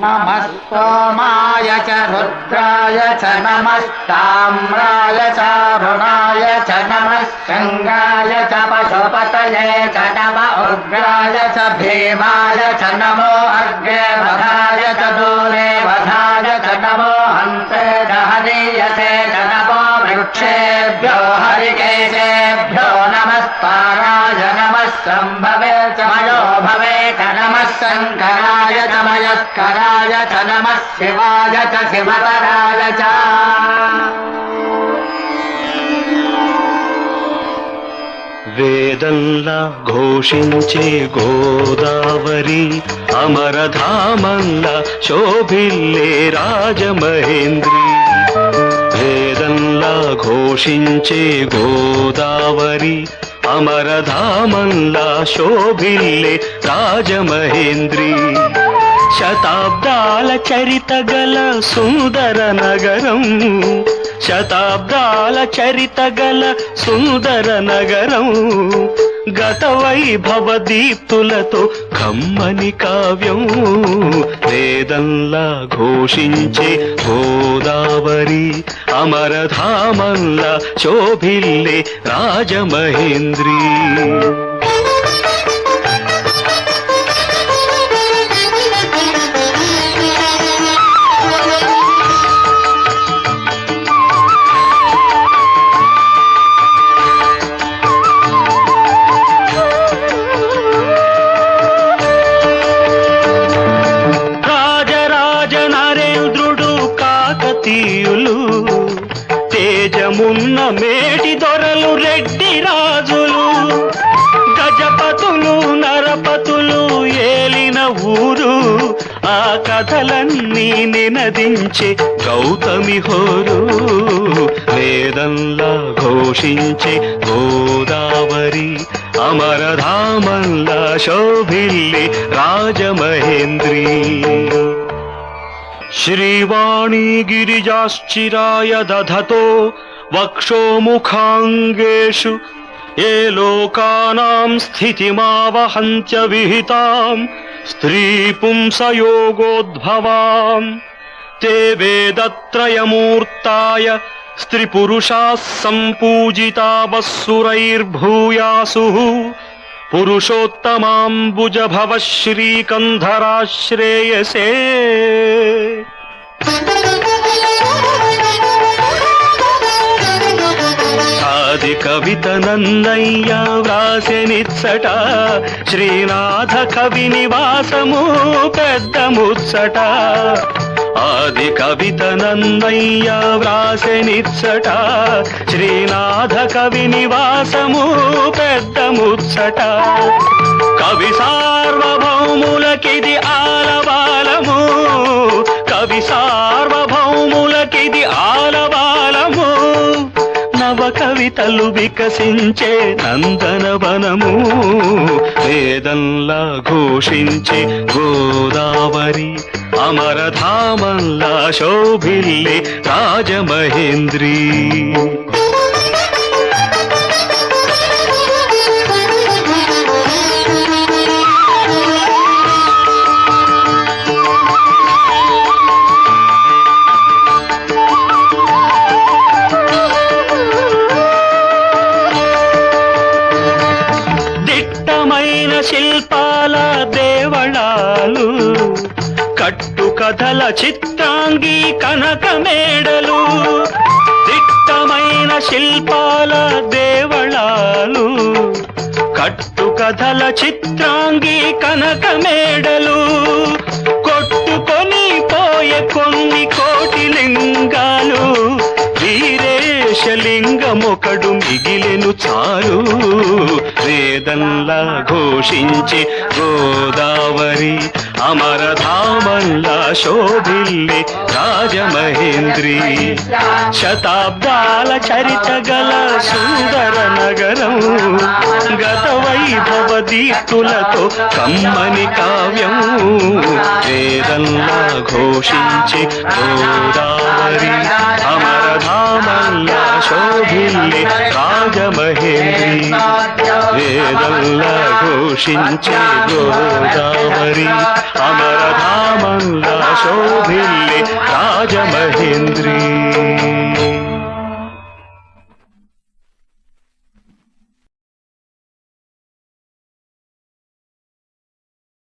नमः सोमाय च रुद्राय च नमस्ताम्राय च रुणाय च नमः शङ्गाय च पशुपतये च नम उग्राय च भीमाय च नमो अग्रे नमः सम्भवे च मयो भवे च नमः शङ्कराय च मयस्कराय च नमः शिवाय च शिवतराय च వేదంలా ఘోషించే గోదావరి అమరధామంలా శోభిల్లే రాజమహేంద్రి వేదంలా ఘోషించే గోదావరి అమరధామంలా శోభిల్లే రాజమహేంద్రి. శతాబ్దాల చరిత గల సుందర నగరం. శతాబ్దాల చరిత గల సుందర నగరం. గత వైభవ దీప్తులతో కమ్మని కావ్యం. వేదంలా ఘోషించే గోదావరి అమరధామంలా శోభిల్లే రాజమహేంద్రీ. కాకతీయులు తేజమున్న మేటి దొరలు రెడ్డి రాజులు. గజపతులు నరపతులు ఏలిన ఊరు ఆ కథలన్నీ నినదించే గౌతమి హోరు. వేదంలా ఘోషించే గోదావరి అమరధామంలా శోభిల్లి రాజమహేంద్రీ. श्रीवाणी गिरिजाश्चिराय दधतो वक्षो मुखाङ्गेषु ये लोकानाम् स्थितिमावहन् च विहिताम् स्त्रीपुंसयोगोद्भवाम्। ते वेदत्रयमूर्ताय स्त्रीपुरुषाः सम्पूजिता वः पुरुषोत्तमाम्बुजभवः श्रीकन्धराश्रेयसे కవిత నందయ్య వ్రాసెనిచ్చట శ్రీనాథ కవి నివాసము పెద్ద ముచ్చట. ఆది కవిత నందయ్య వ్రాసెనిచ్చట శ్రీనాథ కవి నివాసము పెద్ద ముచ్చట. కవి సార్వభౌములకిది ఆలవాలము కవి సార్ కవితలు వికసించే నందనవనము వేదంలా ఘోషించే గోదావరి అమరధామంలా శోభిల్లే రాజమహేంద్రీ. శిల్పాల దేవళాలు కట్టు కథల చిత్రాంగి కనక మేడలు దిట్టమైన శిల్పాల దేవళాలు కట్టు కథల చిత్రాంగి కనక మేడలు మిగిలెను చాలు. వేదంలా ఘోషించి గోదావరి అమరధామల్లా శోభిల్లి రాజమహేంద్రి. శతాబ్దాల చరిత గల సుందర నగరం గత వైభవ దీప్తులతో కమ్మని కావ్యం. వేదంలా ఘోషించి గోదావరి అమరధామంలా శోభిల్లి రాజమహేంద్రి వేదంలా ఘోషించి గోదావరి అమరధామ శోభిల్లి రాజమహేంద్రి